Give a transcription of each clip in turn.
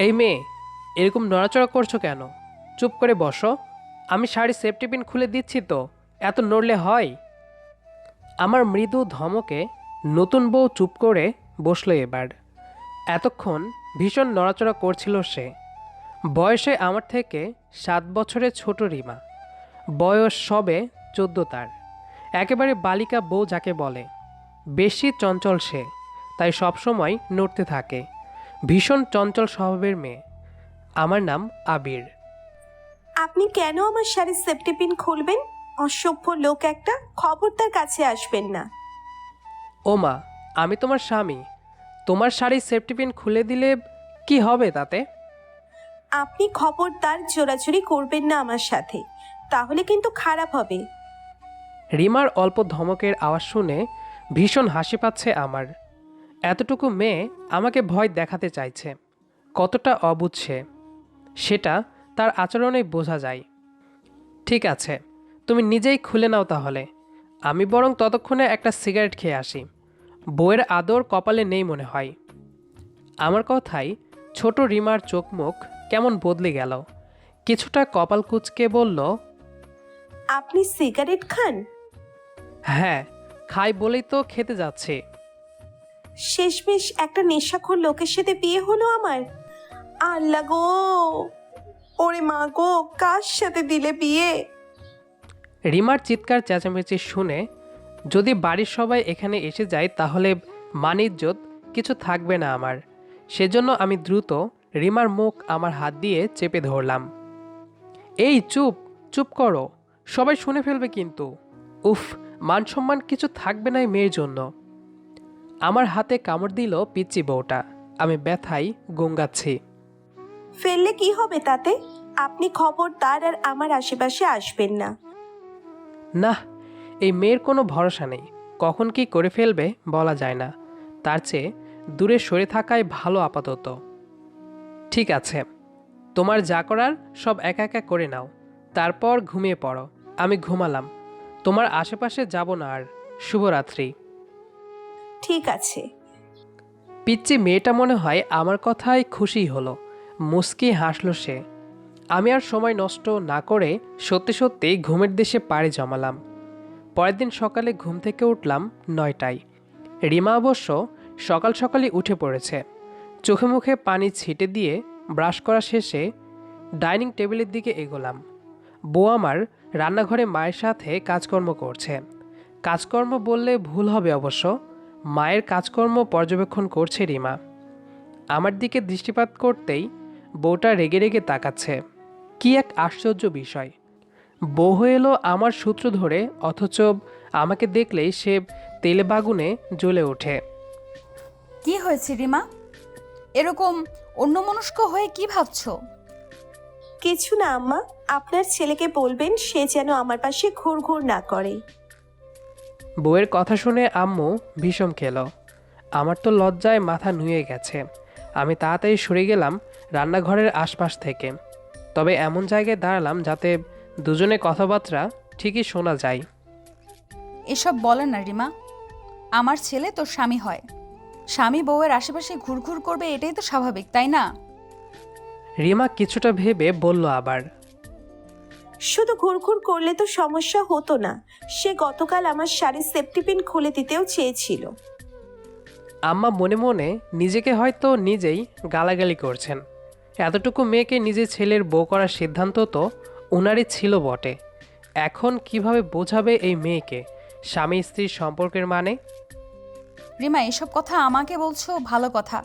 এই মেয়ে, এরকম নড়াচড়া করছ কেন? চুপ করে বসো। আমি শাড়ি সেফটি পিন খুলে দিচ্ছি তো, এত নড়লে হয়? আমার মৃদু ধমকে নতুন বউ চুপ করে বসল এবার। এতক্ষণ ভীষণ নড়াচড়া করছিল সে। বয়সে আমার থেকে সাত বছরের ছোট রিমা। বয়স সবে চোদ্দ তার। একেবারে বালিকা বউ যাকে বলে। বেশি চঞ্চল সে, তাই সবসময় নড়তে থাকে। ভীষণ চঞ্চল স্বভাবের মেয়ে। আমার নাম আবির। আপনি কেন আমার শাড়ির সেফটি পিন খুলবেন? অসভ্য লোক একটা খবরদার কাছে আসবেন না। ও মা আমি তোমার স্বামী। তোমার শাড়ির সেফটি পিন খুলে দিলে কি হবে তাতে? আপনি খবরদার জোরাজুরি করবেন না আমার সাথে তাহলে কিন্তু খারাপ হবে। রিমার অল্প ধমকের আওয়াজ শুনে ভীষণ হাসি পাচ্ছে আমার। এতটুকু মেয়ে আমাকে ভয় দেখাতে চাইছে। কতটা অবুঝছে সেটা তার আচরণেই বোঝা যায়। ঠিক আছে তুমি নিজেই খুলে নাও তাহলে। আমি বরং ততক্ষণে একটা সিগারেট খেয়ে আসি। বইয়ের আদর কপালে নেই মনে হয়। আমার কথাই ছোট রিমার চোখ মুখ কেমন বদলে গেল। কিছুটা কপাল কুচকে বলল আপনি সিগারেট খান? হ্যাঁ খাই বলেই তো খেতে যাচ্ছে। শেষমেশ একটা নেশাখোর লোকের সাথে বিয়ে হলো আমার। আল্লাহ গো! ওরে মা গো, কার সাথে দিলে বিয়ে? রিমার চিৎকার চেঁচামেচি শুনে, যদি বাড়ির সবাই এখানে এসে যায় তাহলে মানিজ্জত কিছু থাকবে না আমার। সেজন্য আমি দ্রুত রিমার মুখ আমার হাত দিয়ে চেপে ধরলাম। এই চুপ চুপ করো। সবাই শুনে ফেলবে কিন্তু। উফ, মান সম্মান কিছু থাকবে না এই মেয়ের জন্য। আমার হাতে কামড় দিল পিচ্চি বউটা। আমি ব্যথায় গঙ্গাচ্ছি। ফেললে কি হবে তাতে? আপনি খবরদার আর আমার আশেপাশে আসবেন না। না এই মেয়ের কোনো ভরসা নেই। কখন কি করে ফেলবে বলা যায় না। তার চেয়ে দূরে সরে থাকাই ভালো আপাতত। ঠিক আছে তোমার যা করার সব একা একা করে নাও। তারপর ঘুমিয়ে পড়ো। আমি ঘুমালাম। তোমার আশেপাশে যাব না আর। শুভরাত্রি। ঠিক আছে। পিচ্চি মেয়েটা মনে হয় আমার কথায় খুশি হলো। মুস্কি হাসলো সে। আমি আর সময় নষ্ট না করে সত্যি সত্যি ঘুমের দেশে পাড়ি জমালাম। পরের দিন সকালে ঘুম থেকে উঠলাম নয়টায়। রিমা অবশ্য সকাল সকালই উঠে পড়েছে। চোখে মুখে পানি ছিটে দিয়ে ব্রাশ করা শেষে ডাইনিং টেবিলের দিকে এগোলাম। বউ আমার রান্নাঘরে মায়ের সাথে কাজকর্ম করছে। কাজকর্ম বললে ভুল হবে অবশ্য। মায়ের কাজকর্ম পর্যবেক্ষণ করছে রিমা। আমার দিকে দৃষ্টিপাত করতেই বউটা রেগে রেগে তাকাচ্ছে। কি এক আশ্চর্য বিষয়। বউ হয়ে এলো আমার সূত্র ধরে অথচ আমাকে দেখলেই সে তেলে বাগুনে জ্বলে ওঠে। কি হয়েছে রিমা? এরকম অন্যমনস্ক হয়ে কি ভাবছ? কিছু না আম্মা। আপনার ছেলেকে বলবেন সে যেন আমার পাশে ঘুর ঘুর না করে। বউয়ের কথা শুনে আম্মু ভীষণ খেল। আমার তো লজ্জায় মাথা নুয়ে গেছে। আমি তাড়াতাড়ি সরে গেলাম রান্নাঘরের আশপাশ থেকে। তবে এমন জায়গায় দাঁড়ালাম যাতে দুজনে কথাবার্তা ঠিকই শোনা যায়। এসব বলে না রিমা। আমার ছেলে তোর স্বামী হয়। স্বামী বউয়ের আশেপাশে ঘুরঘুর করবে এটাই তো স্বাভাবিক তাই না? রিমা কিছুটা ভেবে বলল আবার শুধু ঘুরঘুর করলে তো সমস্যা হতো না। সে গতকাল আমার শাড়ির সেফটি পিন খুলে দিতেও চেয়েছিল। আম্মা মনে মনে নিজেকে হয়তো নিজেই গালাগালি করছেন। এতটুকু মেয়েকে নিজের ছেলের বউ করার সিদ্ধান্ত তো উনারই ছিল বটে। এখন কীভাবে বোঝাবে এই মেয়েকে? স্বামী স্ত্রীর সম্পর্কের মানে? রিমা এসব কথা আমাকে বলছো ভালো কথা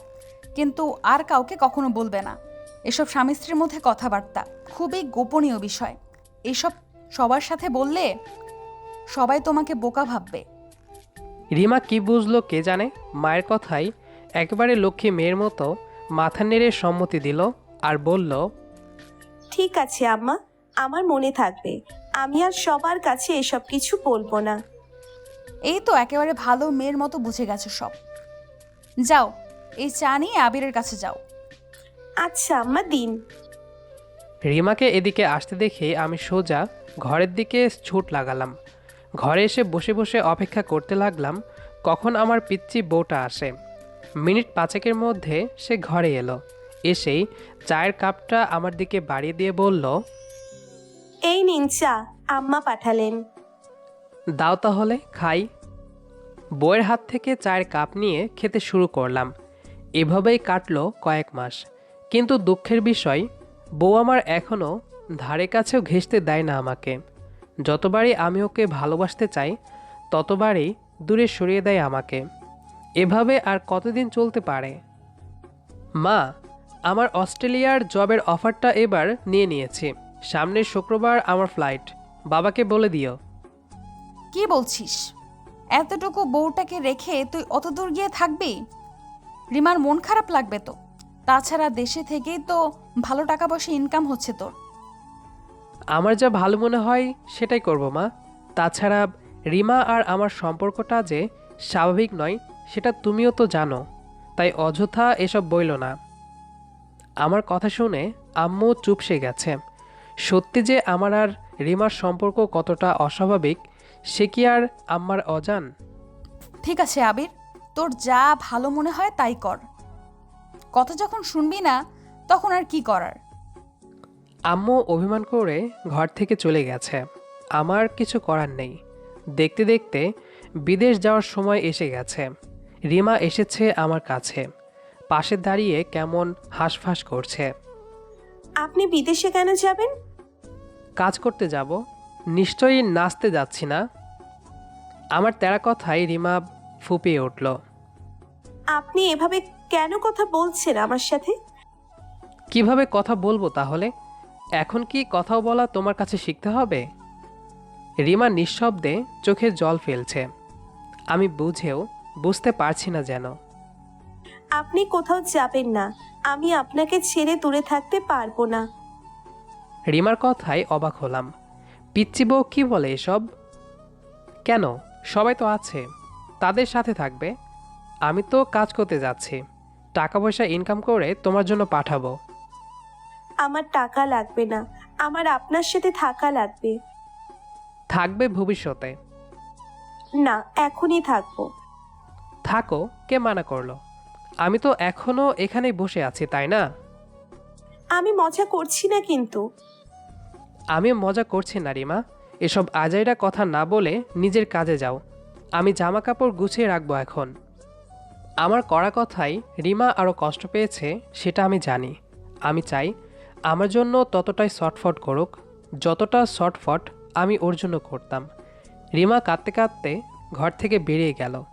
কিন্তু আর কাউকে কখনো বলবে না। এসব স্বামী স্ত্রীর মধ্যে কথাবার্তা খুবই গোপনীয় বিষয়। এসব সবার সাথে বললে সবাই তোমাকে বোকা ভাববে। রিমা কি বুঝলো কে জানে? মায়ের কথাই একেবারে লক্ষ্মী মেয়ের মতো মাথা নেড়ে সম্মতি দিল আর বলল ঠিক আছে আম্মা আমার মনে থাকবে। আমি আর সবার কাছে এসব কিছু বলব না। এই তো একেবারে ভালো মেয়ের মতো বুঝে গেছে সব। যাও এই চা নিয়ে আবিরের কাছে যাও। আচ্ছা আম্মা দিন। রিমাকে এদিকে আসতে দেখে আমি সোজা ঘরের দিকে ছুট লাগালাম। ঘরে এসে বসে বসে অপেক্ষা করতে লাগলাম কখন আমার পিচ্চি বউটা আসে। মিনিট পাঁচেকের মধ্যে সে ঘরে এলো। এসেই চায়ের কাপটা আমার দিকে বাড়িয়ে দিয়ে বলল এই নিন চা আম্মা পাঠালেন। দাও তাহলে খাই। বইয়ের হাত থেকে চায়ের কাপ নিয়ে খেতে শুরু করলাম। এভাবেই কাটলো কয়েক মাস। কিন্তু দুঃখের বিষয় বউ আমার এখনও ধারে কাছেও ঘেঁষতে দেয় না আমাকে। যতবারই আমি ওকে ভালোবাসতে চাই, ততবারই দূরে সরিয়ে দেয় আমাকে। এভাবে আর কতদিন চলতে পারে? মা, আমার অস্ট্রেলিয়ার জবের অফারটা এবার নিয়ে নিয়েছি। সামনের শুক্রবার আমার ফ্লাইট। বাবাকে বলে দিও। কি বলছিস? এতটুকু বউটাকে রেখে তুই অত দূর গিয়ে থাকবি? রিমার মন খারাপ লাগবে তো। তাছাড়া দেশে থেকেই তো ভালো টাকা পয়সা ইনকাম হচ্ছে তোর। আমার যা ভালো মনে হয় সেটাই করব মা। তাছাড়া রিমা আর আমার সম্পর্কটা যে স্বাভাবিক নয় সেটা তুমিও তো জানো। তাই অযথা এসব বইল না। আমার কথা শুনে আম্মু চুপসে গেছে। সত্যি যে আমার আর রিমার সম্পর্ক কতটা অস্বাভাবিক সে কি আর আম্মার অজান? ঠিক আছে আবির তোর যা ভালো মনে হয় তাই কর। কথা যখন শুনবি না তখন আর কি করার? আম্মু অভিমান করে ঘর থেকে চলে গেছে। আমার কিছু করার নেই। দেখতে দেখতে বিদেশ যাওয়ার সময় এসে গেছে। রিমা এসেছে আমার কাছে। পাশে দাঁড়িয়ে কেমন হাঁসফাঁস করছে। আপনি বিদেশে কেন যাবেন? কাজ করতে যাব। নিশ্চয়ই নাচতে যাচ্ছি না। আমার তেরা কথায় রিমা ফুপিয়ে উঠল। আপনি এভাবে কেন কথা বলছেন আমার সাথে? কীভাবে কথা বলব তাহলে? এখন কি কথাও বলা তোমার কাছে শিখতে হবে? রিমা নিঃশব্দে চোখে জল ফেলছে। আমি বুঝেও বুঝতে পারছি না যেন। আপনি কোথাও যাবেন না। আমি আপনাকে ছেড়ে দূরে থাকতে পারব না। রিমার কথায় অবাক হলাম। পিচ্চি বউ কি বলে এসব? কেন? সবাই তো আছে। তাদের সাথে থাকবে। আমি তো কাজ করতে যাচ্ছি। টাকা পয়সা ইনকাম করে তোমার জন্য পাঠাবো। আমার টাকা লাগবে না। আমার আপনার সাথে থাকা লাগবে। থাকবে ভবিষ্যতে। না এখনই থাকব। থাকো কে মানা করল? আমি তো এখনও এখানেই বসে আছি তাই না? আমি মজা করছি না কিন্তু। আমি মজা করছি না রিমা। এসব আজাইরা কথা না বলে নিজের কাজে যাও। আমি জামা কাপড় গুছিয়ে রাখব এখন। আমার করা কথায় রিমা আরও কষ্ট পেয়েছে, সেটা আমি জানি। আমি চাই আমার জন্য ততটাই শর্টফট করুক, যতটা শর্টফট আমি ওর জন্য করতাম। রিমা কাঁদতে কাঁদতে ঘর থেকে বেরিয়ে গেল।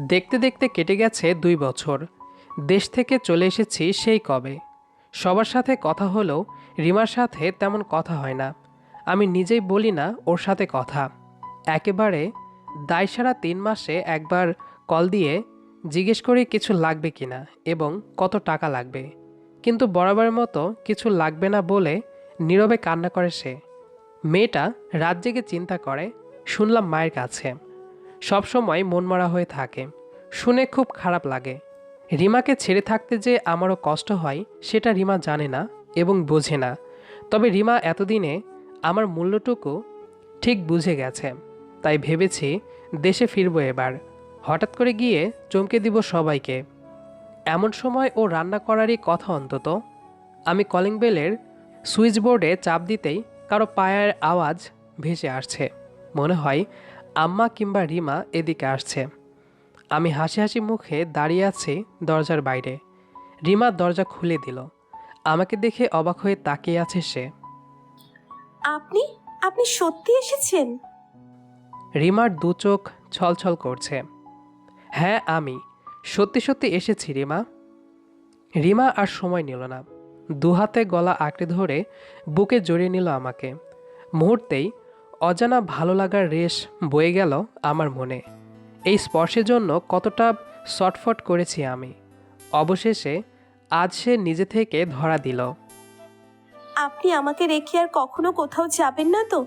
দেখতে দেখতে কেটে গেছে দুই বছর। দেশ থেকে চলে এসেছি সেই কবে। সবার সাথে কথা হলেও রিমার সাথে তেমন কথা হয় না। আমি নিজেই বলি না ওর সাথে কথা। একেবারে দায় সারা তিন মাসে একবার কল দিয়ে জিজ্ঞেস করি কিছু লাগবে কিনা এবং কত টাকা লাগবে। কিন্তু বরাবরের মতো কিছু লাগবে না বলে নীরবে কান্না করে সে। মেয়েটা রাত জেগে চিন্তা করে, শুনলাম মায়ের কাছে। সবসময় মনমরা হয়ে থাকে। শুনে খুব খারাপ লাগে। রিমাকে ছেড়ে থাকতে যে আমারও কষ্ট হয়, সেটা রিমা জানে না এবং বোঝে না। তবে রিমা এতদিনে আমার মূল্যটুকু ঠিক বুঝে গেছে। তাই ভেবেছি দেশে ফিরবো এবার। হঠাৎ করে গিয়ে চমকে দিব সবাইকে। এমন সময় ও রান্না করারই কথা অন্তত। আমি কলিং বেলের সুইচ বোর্ডে চাপ দিতেই কারও পায়ের আওয়াজ ভেসে আসছে। মনে হয় আম্মা কিংবা রিমা এদিকে আসছে। আমি হাসি হাসি মুখে দাঁড়িয়ে আছি দরজার বাইরে। রিমা দরজা খুলে দিল। আমাকে দেখে অবাক হয়ে তাকিয়ে আছে সে। আপনি? আপনি সত্যি এসেছেন? রিমার দু চোখ ছলছল করছে। হ্যাঁ আমি। সত্যি সত্যি এসেছি রিমা। রিমা আর সময় নিল না। দু হাতে গলা আঁকড়ে ধরে বুকে জড়িয়ে নিল আমাকে। মুহূর্তেই অজানা ভালো লাগার রেশ বয়ে গেল আমার মনে। এই স্পর্শের জন্য কতটা শটফট করেছি আমি। অবশেষে আজ সে নিজে থেকে ধরা দিল। আপনি আমাকে রেখে আর কখনো কোথাও যাবেন না তো?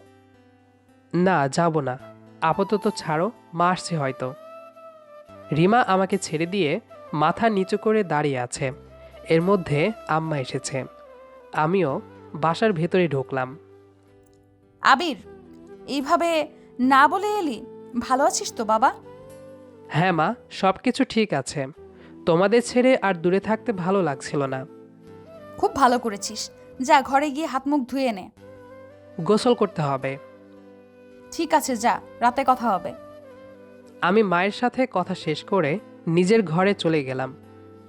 না যাব না। আপাতত ছাড়ো মা আসছে হয়তো। রিমা আমাকে ছেড়ে দিয়ে মাথা নিচু করে দাঁড়িয়ে আছে। এর মধ্যে আম্মা এসেছে। আমিও বাসার ভেতরে ঢুকলাম। আবির এইভাবে না বলে এলি? ভালো আছিস তো বাবা? হ্যাঁ মা সব কিছু ঠিক আছে। তোমাদের ছেড়ে আর দূরে থাকতে ভালো লাগছিল না। খুব ভালো করেছিস। যা ঘরে গিয়ে হাত মুখ ধুয়ে নে। গোসল করতে হবে। ঠিক আছে যা রাতে কথা হবে। আমি মায়ের সাথে কথা শেষ করে নিজের ঘরে চলে গেলাম।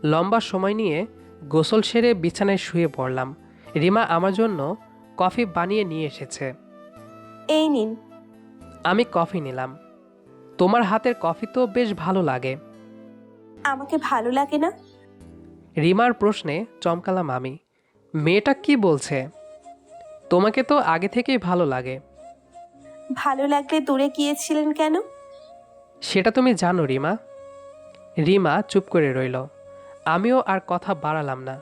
লম্বা সময় নিয়ে গোসল সেরে বিছানায় শুয়ে পড়লাম। রিমা আমার জন্য কফি বানিয়ে নিয়ে এসেছে। এই নিন। আমি কফি নিলাম। তোমার হাতের কফি তো বেশ ভালো লাগে। আমাকে ভালো লাগে না? রিমার প্রশ্নে চমকালাম আমি। মেয়েটা কি বলছে? তোমাকে তো আগে থেকেই ভালো লাগে। ভালো লাগলে দূরে গিয়েছিলেন কেন? সেটা তুমি জানো, রিমা। রিমা চুপ করে রইল। আমিও আর কথা বাড়ালাম না।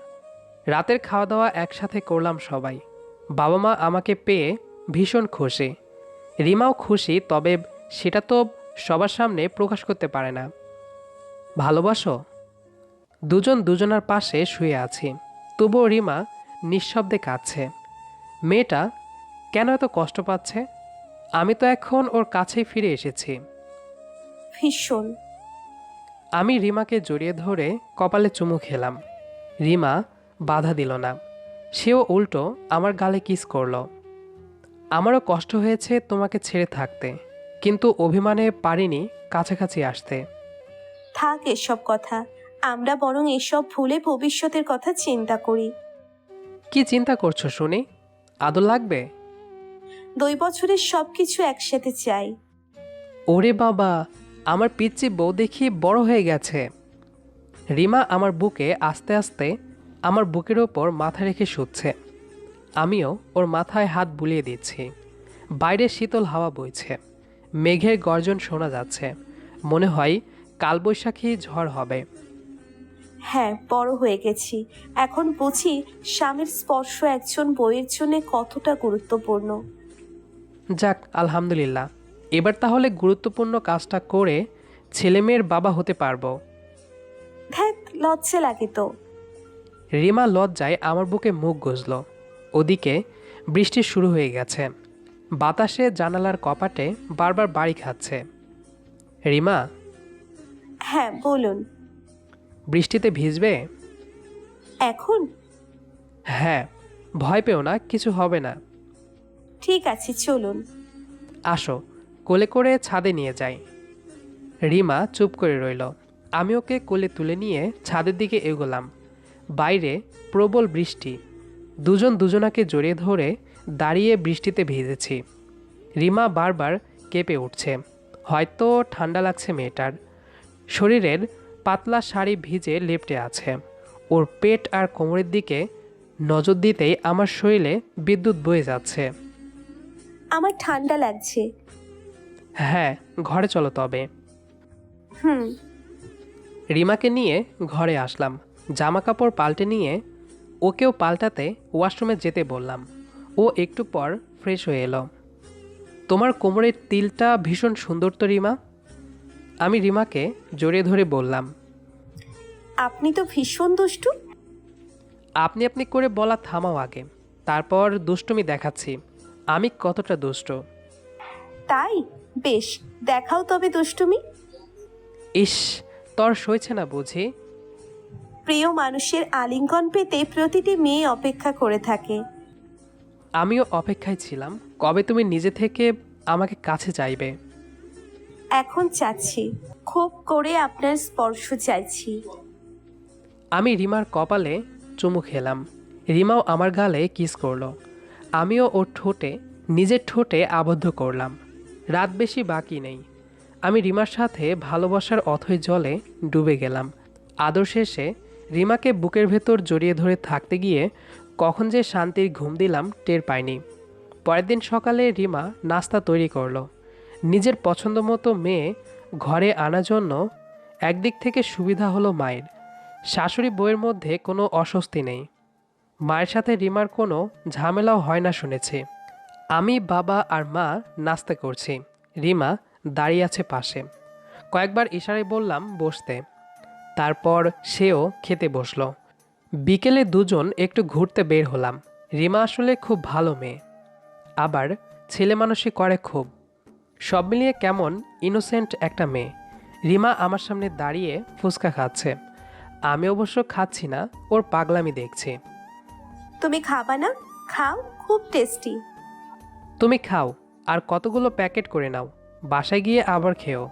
রাতের খাওয়া দাওয়া একসাথে করলাম সবাই। বাবা মা আমাকে পেয়ে ভীষণ খুশি। রিমাও খুশি, তবে সেটা তো সবার সামনে প্রকাশ করতে পারে না। ভালোবাসো? দুজন দুজনার পাশে শুয়ে আছি। তবুও রিমা নিঃশব্দে কাঁদছে। মেয়েটা কেন এত কষ্ট পাচ্ছে? আমি তো এখন ওর কাছেই ফিরে এসেছি। ভীষণ আমি রিমাকে জড়িয়ে ধরে কপালে চুমু খেলাম। রিমা বাধা দিল না। সেও উল্টো আমার গালে কিস করল। আমারও কষ্ট হয়েছে তোমাকে ছেড়ে থাকতে কিন্তু অভিমানে পারিনি কাছাকাছি আসতে। থাক এসব কথা আমরা বরং এসব ভুলে ভবিষ্যতের কথা চিন্তা করি। কি চিন্তা করছ শুনি? আদর লাগবে? দুই বছরের সব কিছু একসাথে চাই। ওরে বাবা আমার পিচ্চি বউ দেখি বড় হয়ে গেছে। রিমা আমার বুকে আস্তে আস্তে আমার বুকের ওপর মাথা রেখে শুচ্ছে। আমিও ওর মাথায় হাত বুলিয়ে দিচ্ছি। বাইরে শীতল হাওয়া বইছে। মেঘের গর্জন শোনা যাচ্ছে। মনে হয় কালবৈশাখী ঝড় হবে। হ্যাঁ বড় হয়ে গেছি। এখন বুঝি স্বামীর স্পর্শ একজন বইয়ের জন্য কতটা গুরুত্বপূর্ণ। যাক আলহামদুলিল্লাহ। এবার তাহলে গুরুত্বপূর্ণ কাজটা করে ছেলেমেয়ের বাবা হতে পারব। ধ্যাত লজ্জা লাগে তো। রিমা লজ্জায় আমার বুকে মুখ গজল। ওদিকে বৃষ্টি শুরু হয়ে গেছে। বাতাসে জানালার কপাটে বারবার বাড়ি খাচ্ছে। রিমা? হ্যাঁ বলুন। বৃষ্টিতে ভিজবে? এখন? হ্যাঁ ভয় পেও না কিছু হবে না। ঠিক আছে চলুন। আসো। কোলে করে ছাদে নিয়ে যাই। রিমা চুপ করে রইল। আমি ওকে কোলে তুলে নিয়ে ছাদের দিকে এগোলাম। বাইরে প্রবল বৃষ্টি। দুজন দুজনাকে জড়িয়ে ধরে দাঁড়িয়ে বৃষ্টিতে ভিজেছি। রিমা বারবার কেঁপে উঠছে। হয়তো ঠান্ডা লাগছে মেয়েটার। শরীরের পাতলা শাড়ি ভিজে লেপটে আছে। ওর পেট আর কোমরের দিকে নজর দিতেই আমার শরীরে বিদ্যুৎ বয়ে যাচ্ছে। আমার ঠান্ডা লাগছে। হ্যাঁ ঘরে চলো তবে। হুম। রিমাকে নিয়ে ঘরে আসলাম। জামা কাপড় পাল্টে নিয়ে ওকেও পাল্টাতে ওয়াশরুমে যেতে বললাম। ও একটু পর ফ্রেশ হয়ে এলো। তোমার কোমরের তিলটা ভীষণ সুন্দর তো রিমা। আমি রিমাকে জড়িয়ে ধরে বললাম। আপনি তো ভীষণ দুষ্টু। আপনি আপনি করে বলা থামাও আগে। তারপর দুষ্টুমি দেখাচ্ছি। আমি কতটা দুষ্ট। তাই? বেশ দেখাও তবে দুষ্টুমি। ইস তর সইছে না বুঝি। প্রিয় মানুষের আলিঙ্গন পেতে প্রতিটি মেয়ে অপেক্ষা করে থাকে। আমিও অপেক্ষায় ছিলাম কবে তুমি নিজে থেকে আমাকে কাছে চাইবে এখন চাচ্ছি খুব করে আপনার স্পর্শ চাইছি। আমি রিমার কপালে চুমু খেলাম। রিমাও আমার গালে কিস করল। আমিও ওর ঠোঁটে নিজের ঠোঁটে আবদ্ধ করলাম। রাত বেশি বাকি নেই। আমি রিমার সাথে ভালোবাসার অথৈ জলে ডুবে গেলাম। আদর শেষে রিমাকে বুকের ভেতর জড়িয়ে ধরে থাকতে গিয়ে কখন যে শান্তির ঘুম দিলাম টের পাইনি। পরের দিন সকালে রিমা নাস্তা তৈরি করল। নিজের পছন্দ মতো মেয়ে ঘরে আনার জন্য একদিক থেকে সুবিধা হলো মায়ের। শাশুড়ি বইয়ের মধ্যে কোনো অস্বস্তি নেই। মায়ের সাথে রিমার কোনো ঝামেলাও হয় না শুনেছি। আমি, বাবা আর মা নাস্তা করছি। রিমা দাঁড়িয়ে আছে পাশে। কয়েকবার ইশারায় বললাম, বসতে। তারপর সেও খেতে বসল। বিকেলে দুজন একটু ঘুরতে বের হলাম। রিমা আসলে খুব ভালো মেয়ে। আবার ছেলে মানুষই করে খুব। সব মিলিয়ে কেমন ইনোসেন্ট একটা মেয়ে। রিমা আমার সামনে দাঁড়িয়ে ফুচকা খাচ্ছে। আমি অবশ্য খাচ্ছি না, ওর পাগলামি দেখছি। তুমি খাবা না? খাও, খুব টেস্টি তুমি খাও আর কতগুলো প্যাকেট করে নাও, বাসায় গিয়ে আবার খেও।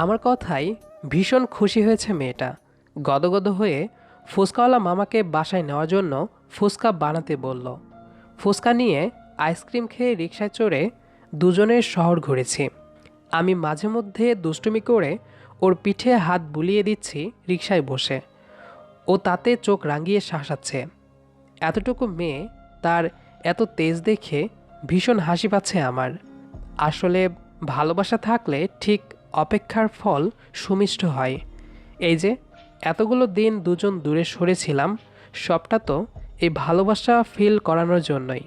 আমার কথাই ভীষণ খুশি হয়েছে মেয়েটা। গদগদ হয়ে ফুচকাওয়ালা মামাকে বাসায় নেওয়ার জন্য ফুচকা বানাতে বলল। ফুচকা নিয়ে আইসক্রিম খেয়ে রিক্সায় চড়ে দুজনের শহর ঘুরেছি। আমি মাঝে মধ্যে দুষ্টুমি করে ওর পিঠে হাত বুলিয়ে দিচ্ছি রিক্সায় বসে। ও তাতে চোখ রাঙিয়ে শাসাচ্ছে। এতটুকু মেয়ে তার এত তেজ দেখে ভীষণ হাসি পাচ্ছে আমার। আসলে ভালোবাসা থাকলে ঠিক অপেক্ষার ফল সুমিষ্ট হয়। এই যে, এতগুলো দিন দুজন দূরে সরেছিলাম, সবটা তো এই ভালোবাসা ফিল করানোর জন্যই।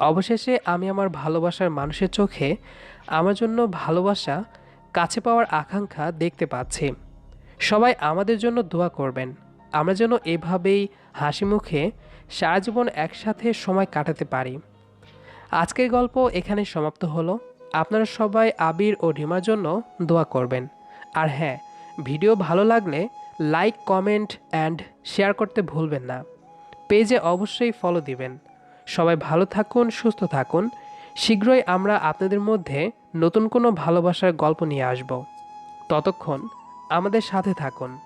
অবশেষে আমি আমার ভালোবাসার মানুষের চোখে আমার জন্য ভালোবাসা কাছে পাওয়ার আকাঙ্ক্ষা দেখতে পাচ্ছি। সবাই আমাদের জন্য দোয়া করবেন। আমরা যেন এভাবেই হাসি মুখে সারা জীবন একসাথে সময় কাটাতে পারি। আজকের গল্প এখানে সমাপ্ত হলো। আপনারা সবাই আবির ও রিমার জন্য দোয়া করবেন। আর হ্যাঁ ভিডিও ভালো লাগলে লাইক, কমেন্ট অ্যান্ড শেয়ার করতে ভুলবেন না। পেজে অবশ্যই ফলো দিবেন। সবাই ভালো থাকুন, সুস্থ থাকুন। শীঘ্রই আমরা আপনাদের মধ্যে নতুন কোনো ভালোবাসার গল্প নিয়ে আসব। ততক্ষণ আমাদের সাথে থাকুন।